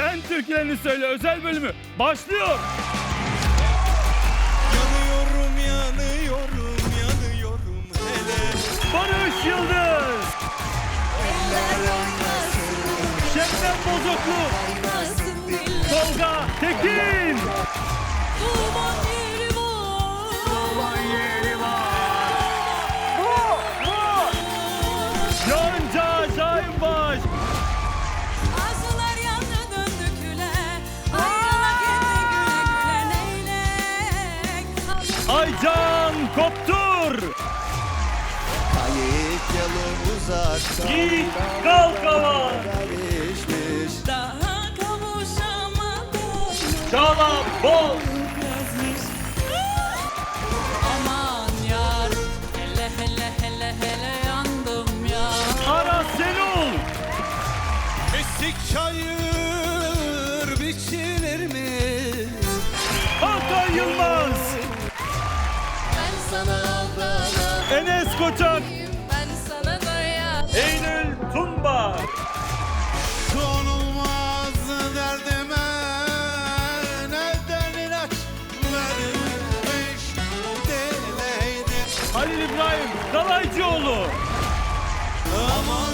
Sen türkülerini söyle özel bölümü başlıyor. Yanıyorum yanıyorum yanıyorum hele Barış Yıldız. Şebnem Bozoklu. Tolga Tekin. Aycan Koptur. Kayık yalın uzakta Yiğit Kalkavan. Daha kavuşamadım Çağla Bol. Yazmış Aman yar Hele hele hele hele yandım ya Aras Senul. Kesik çayır biçilir Koçak. Ben sana Eylül Tumba. Konulmaz derdime Neden ilaç verilmiş Deleydim Halil İbrahim Kalaycıoğlu. Aman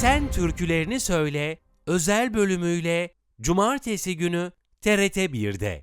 Sen türkülerini söyle özel bölümüyle cumartesi günü TRT 1'de.